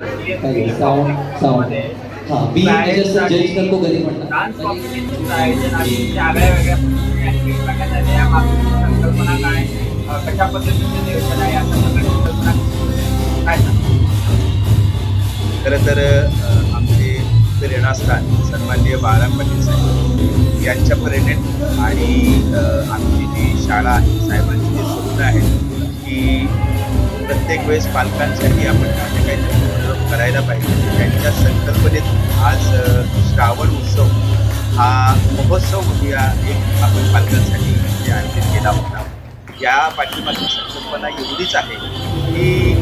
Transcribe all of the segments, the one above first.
Sound sound हा बी म्हणजे असं जज करतो कधी कशा? खरं तर आमचे प्रेरणास्थान सन्माननीय बाळाराम पाटील साहेब यांच्या प्रेरणेत आणि आमची जी शाळा आहे साहेबांची जी स्वप्न आहेत की प्रत्येक वेळेस पालकांसाठी आपण काही करायला पाहिजे. त्यांच्या संकल्पनेत आज श्रावण उत्सव हा महोत्सव म्हणूया एक आपण पालकांसाठी म्हणजे आयोजित केला होता. या पाठिंबाची संकल्पना एवढीच आहे की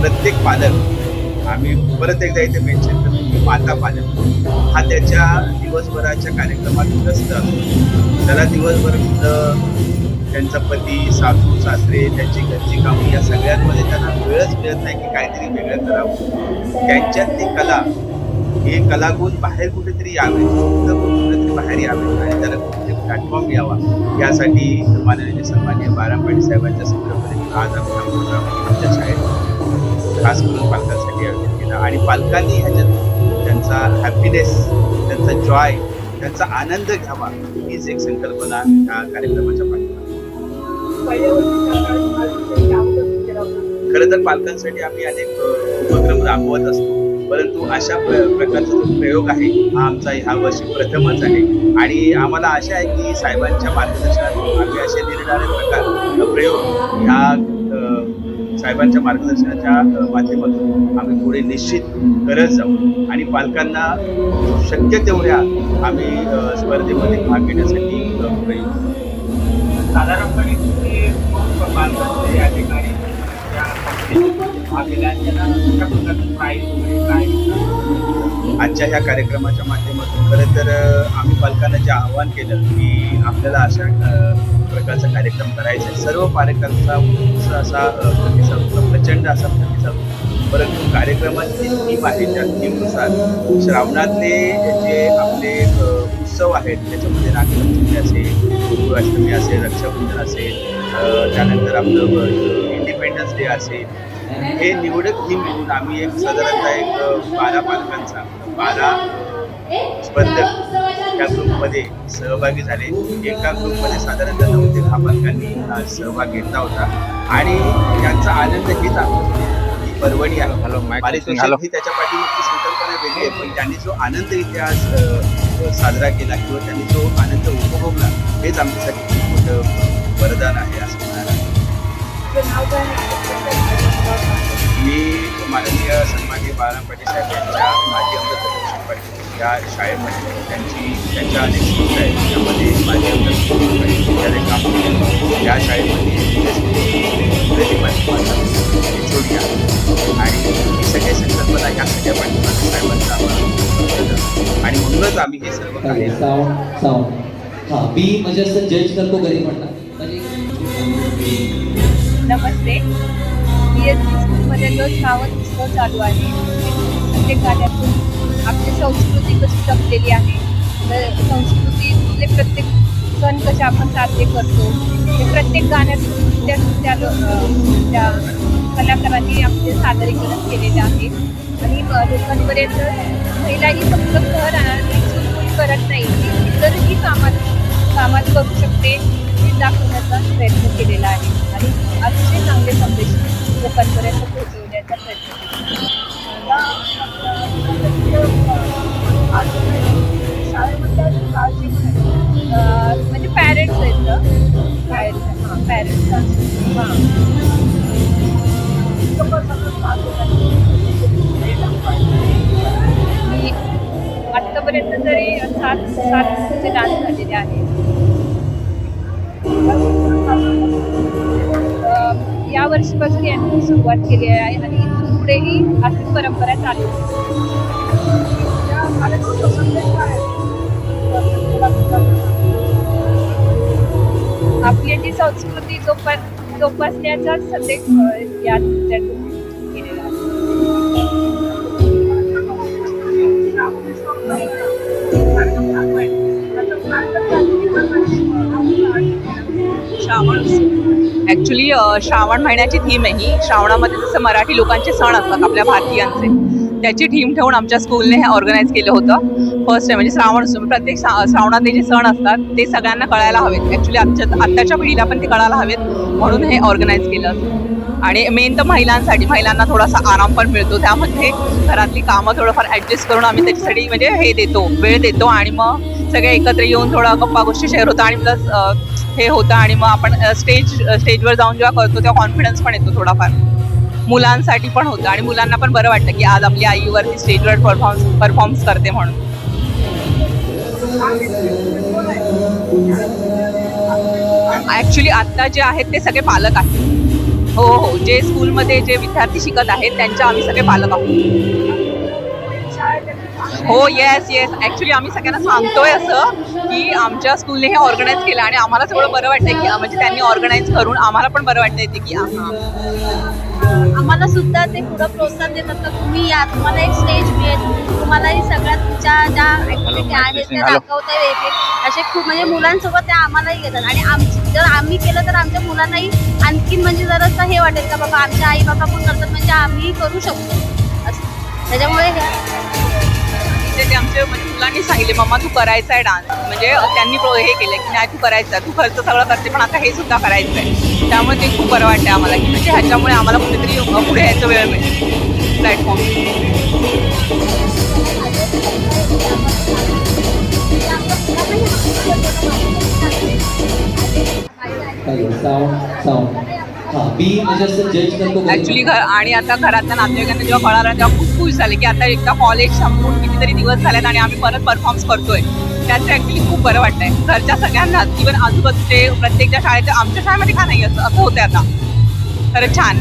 प्रत्येक पालक आम्ही परत एकदा इथे मेन्शन करतो की माता पालक हा त्याच्या दिवसभराच्या कार्यक्रमात व्यस्त असतो. त्याला दिवसभर त्यांचा पती सासू सासरे त्यांची घरची कामं या सगळ्यांमध्ये त्यांना वेळच मिळत नाही की काहीतरी वेगळं करावं. त्यांच्यात ती कला हे कलागुण बाहेर कुठेतरी यावे. कुठेतरी बाहेर यावे आणि त्याला कुठेतरी प्लॅटफॉर्म यावा. यासाठी माननीय सन्मान्य बाराम साहेबांच्या संदर्भात आज आम्ही प्रोग्राम आमच्या शाळेत खास करून पालकांसाठी आयोजित केला. आणि पालकांनी ह्याच्यात त्यांचा हॅपीनेस त्यांचा जॉय त्यांचा आनंद घ्यावा. हीच एक संकल्पना ह्या कार्यक्रमाच्या पाठी खरं तर पालकांसाठी आम्ही अनेक उपक्रम राबवत असतो. परंतु अशा प्र प्रकारचा जो प्रयोग आहे हा आमचा ह्या वर्षी प्रथमच आहे. आणि आम्हाला आशा आहे की साहेबांच्या मार्गदर्शनातून आम्ही असे निरनिराळे प्रकार प्रयोग ह्या साहेबांच्या मार्गदर्शनाच्या माध्यमातून आम्ही पुढे निश्चित करत जाऊ. आणि पालकांना शक्य तेवढ्या आम्ही स्पर्धेमध्ये भाग घेण्यासाठी प्रयोग साधारणपणे तुम्ही बालकांचे या ठिकाणी? काय? आजच्या ह्या कार्यक्रमाच्या माध्यमातून खरं तर आम्ही पालकांना जे आवाहन केलं की आपल्याला अशा प्रकारचा कार्यक्रम करायचा आहे. सर्व पालकांचा उत्साह असा प्रतिसाद होता प्रचंड असा प्रतिसाद. परंतु कार्यक्रमाची थीम आहे त्या थीमनुसार श्रावणातले जे आपले उत्सव आहेत. त्याच्यामध्ये नागपंचमी असेल गोकुळाष्टमी असेल रक्षाबंधन असेल त्यानंतर आपलं इंडिपेंडन्स डे असेल. हे निवडक थीम घेऊन आम्ही एक साधारणतः एक बारा पालकांचा बारा स्पर्धक त्या ग्रुपमध्ये सहभागी झाले. एका ग्रुपमध्ये साधारणतः नऊ ते दहा पालकांनी सहभाग घेतला होता. आणि यांचा आनंद हेच आहे ही पर्वणी आहे. त्याच्या पाठीमागची संकल्पना वेगळी आहे पण त्यांनी जो आनंद अ, साजरा केला किंवा त्यांनी जो आनंद उपभोगला हेच आमच्यासाठी खूप मोठं वरदान आहे असं म्हणायला मी माननीय सन्मान्य बाळाराम साहेब यांच्या माजी आमदार पाटील या शाळेमध्ये त्यांची त्यांच्या अनेक स्कूल आहेत. त्यामध्ये माजी आमदार प्रदर्शन पाटील काम या शाळेमध्ये आहे आणि ही सगळी संकल्पना ह्या सगळ्या पाठीमागे साहेबांचा आम्हाला आणि म्हणूनच आम्ही हे सर्व कार्य साऊंड साऊंड हा बी म्हणजे असं जज करतो म्हणतात. म्हणजे नमस्ते. बी एस स्कूलमध्ये जो श्रावण उत्सव चालू आहे प्रत्येक गाण्यातून आपली संस्कृती कशी जपलेली आहे तर संस्कृतीतले प्रत्येक सण कसे आपण साजरे करतो ते प्रत्येक गाण्यातून त्या त्या कलाकारांनी आपले सादरीकरण केलेले आहे. आणि अं, लोकांपर्यंत महिलाही फक्त घर करत नाही इतरही कामात कामात करू शकते हे दाखवण्याचा प्रयत्न केलेला आहे. आणि अतिशय चांगले संदेश लोकांपर्यंत पोहोचवण्याचा प्रयत्न केला म्हणजे पॅरेंट्स आहेत पॅरेंट्स हां पॅरेंट्स हां. मी आत्तापर्यंत तरी सात सात जे डान्स झालेले आहेत या वर्षीपासून यांनी सुरुवात केली आहे आणि इथून पुढेही अशीच परंपरा चालू आपली जी संस्कृती जोपास जोपासण्याचा संदेश अं, श्रावण ॲक्च्युली श्रावण महिन्याची थीम आहे ही. श्रावणामध्ये जसं मराठी लोकांचे सण असतात आपल्या भारतीयांचे. त्याची थीम ठेवून आमच्या स्कूलने हे ऑर्गनाईज केलं होतं. फर्स्ट टाइम म्हणजे श्रावण प्रत्येक श्रा- जे सण असतात ते सगळ्यांना कळायला हवेत. ॲक्च्युली आमच्या आत्ताच्या पिढीला पण ते कळायला हवेत म्हणून हे ऑर्गनाईज केलं. आणि मेन तर महिलांसाठी महिलांना थोडासा आराम पण मिळतो. त्यामध्ये घरातली कामं थोडंफार ॲडजस्ट करून आम्ही त्याच्यासाठी म्हणजे हे देतो वेळ देतो. आणि मग सगळे एकत्र येऊन थोडं गप्पा गोष्टी शेअर होतं आणि प्लस हे होतं आणि मग आपण स्टेज स्टेजवर जाऊन जेव्हा करतो तेव्हा कॉन्फिडन्स पण येतो थोडाफार. मुलांसाठी पण होतं आणि मुलांना पण बरं वाटतं की आज आपली आईवरती स्टेजवर परफॉर्म परफॉर्म्स करते म्हणून. ॲक्च्युली आत्ता जे आहेत ते सगळे पालक आहेत. हो हो. जे स्कूलमध्ये जे विद्यार्थी शिकत आहेत त्यांच्या आम्ही सगळे पालक आहोत. हो येस येस ॲक्च्युली आम्ही सगळ्यांना सांगतोय असं की आमच्या स्कूलने हे ऑर्गनाईज केलं आणि आम्हाला एवढं बरं वाटतंय की म्हणजे त्यांनी ऑर्गनाईज करून आम्हाला पण बरं वाटतंय ते की हा आम्हाला सुद्धा ते पुढं प्रोत्साहन देतात का तुम्ही या तुम्हाला एक स्टेज मिळेल तुम्हाला ही सगळ्या तुमच्या ज्या ऍक्टिव्हिटी आहेत त्या. दाखवता येतील असे खूप म्हणजे मुलांसोबत त्या आम्हालाही घेतात. आणि आम जर आम्ही केलं तर आमच्या मुलांनाही आणखीन म्हणजे जरासं हे वाटेल का बाबा आमच्या आई बाबा पण करतात म्हणजे आम्ही करू शकतो. असं. त्याच्यामुळे म्हणजे ते आमचे म्हणजे मुलांनी सांगितले मम्मा तू करायचा आहे डान्स. म्हणजे त्यांनी हे केलं की नाही तू करायचं आहे. तू खर्च सगळं करते पण आता हे सुद्धा करायचं आहे त्यामुळे ते खूप बरं वाटतं आम्हाला की म्हणजे ह्याच्यामुळे आम्हाला कुठेतरी पुढे यायचं वेळ मिळेल. प्लॅटफॉर्म साऊंड साऊंड ऍक्च्युली घर आणि आता घरातल्या नातेवाईकांना जेव्हा कळालं तेव्हा खूप खुश झाले की आता एकदा कॉलेज संपून कितीतरी दिवस झालेत आणि आम्ही परत परफॉर्म्स करतोय. त्याचं ऍक्च्युली खूप बरं वाटतंय. घरच्या सगळ्यांना इव्हन आजूबाजूचे प्रत्येकच्या शाळेच्या आमच्या शाळेमध्ये का नाही? असं असं होतंय आता. तर छान.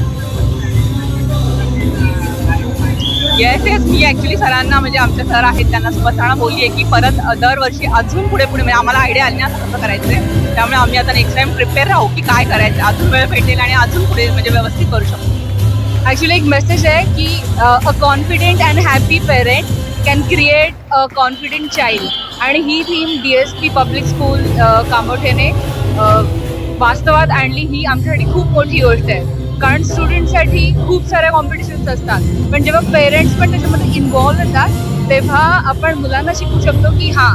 येस येस मी ॲक्च्युली सरांना म्हणजे आमचे सर आहेत त्यांना स्वतःला बोलली आहे की परत दरवर्षी अजून पुढे पुढे म्हणजे आम्हाला आयडिया आली ना असं कसं करायचं आहे त्यामुळे आम्ही आता नेक्स्ट टाइम प्रिपेअर राहू की काय करायचं. अजून वेळ भेटेल आणि अजून पुढे म्हणजे व्यवस्थित करू शकतो ॲक्च्युली एक मेसेज आहे की a confident and happy parent can create a confident child आणि ही theme D S P public school कामोठेने वास्तवात आणली. ही आमच्यासाठी खूप मोठी गोष्ट आहे. कारण स्टुडंटसाठी खूप साऱ्या कॉम्पिटिशन्स असतात. पण जेव्हा पेरेंट्स पण त्याच्यामध्ये इन्वॉल्व्ह होतात तेव्हा आपण मुलांना शिकू शकतो की हां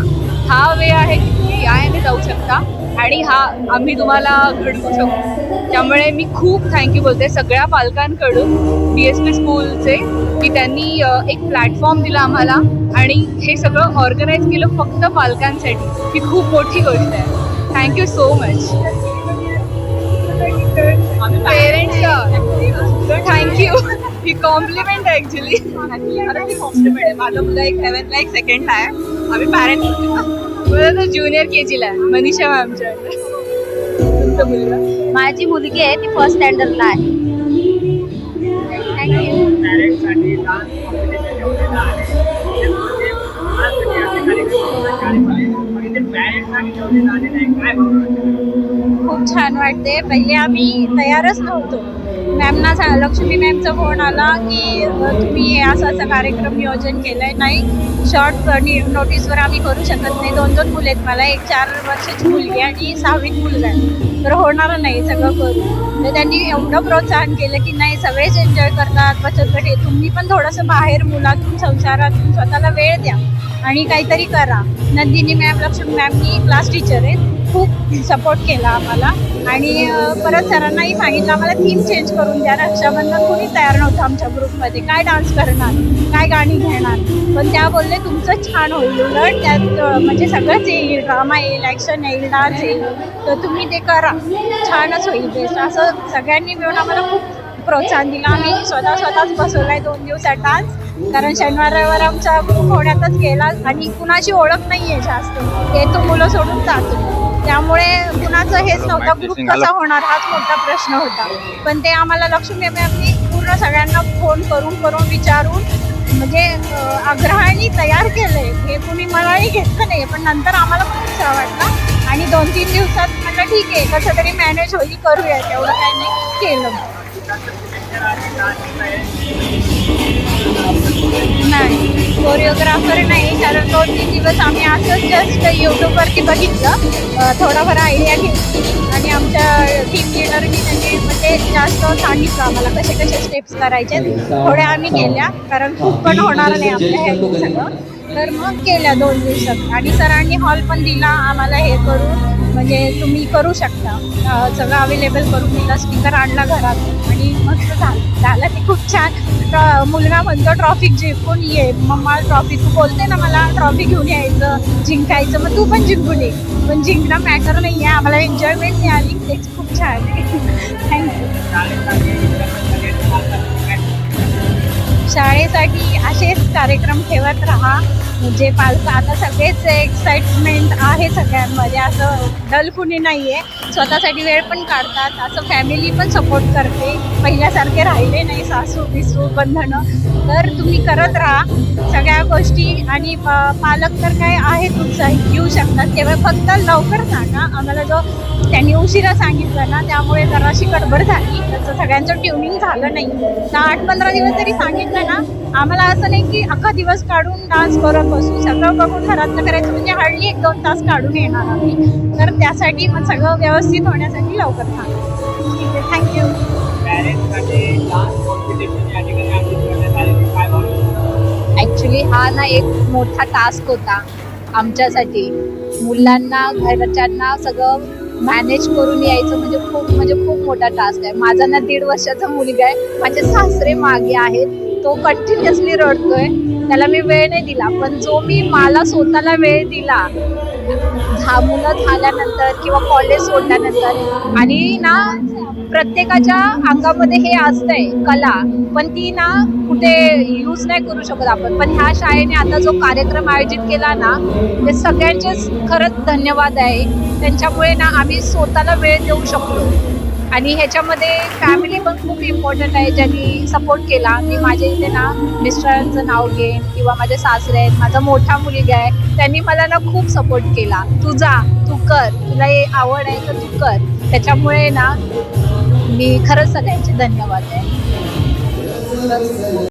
हा वे आहे की तुम्ही या याने जाऊ शकता आणि हा आम्ही तुम्हाला घडवू शकतो त्यामुळे मी खूप थँक्यू बोलते सगळ्या पालकांकडून बी एस पी स्कूलचे की त्यांनी एक प्लॅटफॉर्म दिला आम्हाला आणि हे सगळं ऑर्गनाईज केलं फक्त पालकांसाठी ही खूप मोठी गोष्ट आहे. Thank you so much parents thank you he compliment आहे ॲक्च्युली कॉम्प्लिमेंट आहे. माझा मुलगा एक सेवन्थला एक सेकंडला आहे. आम्ही पॅरेंट्स मला तर ज्युनियर के जीला आहे. मनीषा मॅमच्या तुमचा मुलगा? माझी मुलगी आहे ती फर्स्ट स्टँडर्डला आहे. थँक्यू पॅरेंट्ससाठी खूप छान वाटते. पहिले आम्ही तयारच नव्हतो. मॅमना झा लक्ष्मी मॅमचा फोन आला की तुम्ही हे असं असं कार्यक्रम नियोजन केलं आहे नाही शॉर्ट नोटीसवर आम्ही करू शकत नाही. दोन दोन मुले आहेत मला. एक चार वर्षाची मुलगी आणि सहावीत मुलगा आहे. तर होणार नाही सगळं करू. तर त्यांनी एवढं प्रोत्साहन केलं की नाही सगळेच एन्जॉय करतात. बचत गट हे तुम्ही पण थोडंसं बाहेर मुलातून संसारातून स्वतःला वेळ द्या आणि काहीतरी करा. नंदिनी मॅम लक्ष्मी मॅमनी क्लास टीचर आहेत. खूप सपोर्ट केला आम्हाला. आणि परत सरांनाही सांगितलं आम्हाला थीम चेंज करून द्या. रक्षाबंधन कोणी तयार नव्हतं आमच्या ग्रुपमध्ये काय डान्स करणार? काय गाणी घेणार? पण त्या बोलले तुमचं छान होईल उलट. त्यात म्हणजे सगळंच येईल. ड्रामा येईल ॲक्शन येईल डान्स येईल. तर तुम्ही ते करा. छानच होईल बेस्ट असं सगळ्यांनी मिळून आम्हाला खूप प्रोत्साहन दिलं. आम्ही स्वतः स्वतःच बसवलाय दोन दिवसात डान्स कारण शनिवार रविवार आमचा ग्रुप होण्यातच गेला. आणि कुणाची ओळख नाही आहे जास्त येतो मुलं सोडून जातो त्यामुळे कुणाचं हेच नव्हतं ग्रुप कसा होणार हाच मोठा प्रश्न होता. पण ते आम्हाला लक्ष्मी मॅमनी पूर्ण सगळ्यांना फोन करून करून विचारून म्हणजे आग्रहाने तयार केलंय. हे कुणी मलाही घेतलं नाही पण नंतर आम्हाला पण उत्साह वाटला. आणि दोन तीन दिवसात म्हटलं ठीक आहे कसं तरी मॅनेज होईल करूया. तेवढं काय नाही केलं नाही कोरिओग्राफर नाही कारण दोन तीन दिवस आम्ही असंच जस्ट यूट्यूबवरती बघितलं. थोडाफार आयडिया घेतली आणि आमच्या टीम लिडरनी त्यांनी म्हणजे जास्त सांगितलं आम्हाला कसे कसे स्टेप्स करायचे. थोड्या आम्ही केल्या कारण खूप पण होणार नाही आपल्या हे सगळं. तर मग केल्या दोन दिवसात. आणि सरांनी हॉल पण दिला आम्हाला हे करून. म्हणजे तुम्ही करू शकता. सगळं अवेलेबल करून दिला स्पीकर आणला घरात. आणि मस्त झालं झालं ते खूप छान. मुलगा म्हणतो ट्रॉफिक जिंकून ये. मम्मा ट्रॉफी तू बोलते ना मला ट्रॉफी घेऊन यायचं जिंकायचं. मग तू पण जिंकून ये. पण जिंकणं मॅटर नाही आहे आम्हाला एन्जॉयमेंट मिळाली. तेच खूप छान आहे. थँक्यू शाळेसाठी असेच कार्यक्रम ठेवत राहा. म्हणजे पालक आता सगळेच एक्साइटमेंट आहे सगळ्यांमध्ये. असं डल कुणी नाही आहे स्वतःसाठी वेळ पण काढतात. असं फॅमिली पण सपोर्ट करते. पहिल्यासारखे राहिले नाही सासू बिसू बंधनं. तर तुम्ही करत राहा. सगळ्या गोष्टी आणि प- पालक तर काय आहेत तुमचं? येऊ शकतात. तेव्हा फक्त लवकर सांगा. आम्हाला जो त्यांनी उशिरा सांगितलं ना त्यामुळे जराशी गडबड झाली. त्याचं सगळ्यांचं ट्युनिंग झालं नाही. तर आठ पंधरा दिवस जरी सांगितलं ना आम्हाला असं नाही की अख्खा दिवस काढून डान्स करत बसू सगळं बघून घरातलं करायचं म्हणजे हार्डली एक दोन तास काढून येणार आम्ही. तर त्यासाठी मग सगळं व्यवस्थित होण्यासाठी लवकर थांब. ठीक आहे थँक्यू ॲक्च्युली हा ना एक मोठा टास्क होता आमच्यासाठी. मुलांना घरच्यांना सगळं मॅनेज करून यायचं म्हणजे खूप म्हणजे खूप मोठा टास्क आहे. माझा ना दीड वर्षाचा मुलगा आहे. माझे सासरे मागे आहेत. तो कंटिन्युअसली रडतोय. त्याला मी वेळ नाही दिला. पण जो मी मला स्वतःला वेळ दिला झा मुलं झाल्यानंतर किंवा कॉलेज सोडल्यानंतर आणि ना प्रत्येकाच्या अंगामध्ये हे असतंय कला पण ती ना कुठे यूज नाही करू शकत आपण. पण ह्या शाळेने आता जो कार्यक्रम आयोजित केला ना ते सगळ्यांचेच खरंच धन्यवाद आहे. त्यांच्यामुळे ना आम्ही स्वतःला वेळ देऊ शकलो. आणि ह्याच्यामध्ये फॅमिली पण खूप इम्पॉर्टंट आहे ज्यांनी सपोर्ट केला. मी माझ्या इथे ना मिस्टरांचं नाव घेईन किंवा माझे सासरे आहेत माझा मोठा मुलगा आहे त्यांनी मला ना खूप सपोर्ट केला. तू जा तू कर तुला हे आवड आहे तर तू कर. त्याच्यामुळे ना मी खरंच सगळ्यांचे धन्यवाद आहे.